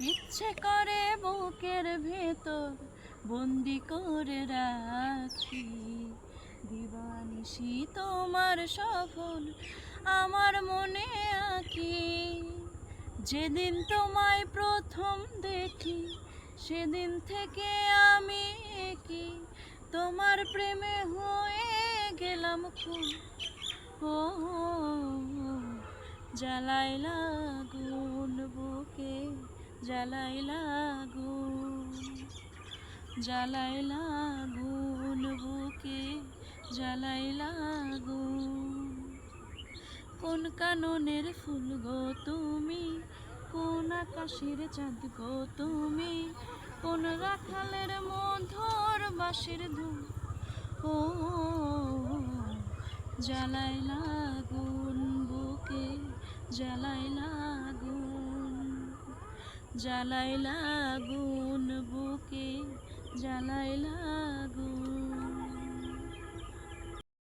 ইচ্ছে করে বুকের ভেতর, বন্দি করে রাখি। দিবানিশি তোমার সফল, আমার মনে আঁকি। যেদিন তোমায় প্রথম দেখি, সেদিন থেকে আমি কি তোমার প্রেমে হয়ে গেলাম খুন ও জ্বালাই লাগুন বুকে। জ্বালাই লাগুন জ্বালাই লাগুন বুকে, জ্বালাই লাগুন। কোন কাননের ফুল গো তুমি, কোন আকাশের চাঁদ গো তুমি, কোন রাখালের মধুর বাঁশির ধুম ও জ্বালাই লাগুন বুকে, জ্বালাই লাগুন। জ্বালাইলা গুন বুকে জ্বালাইলা গুন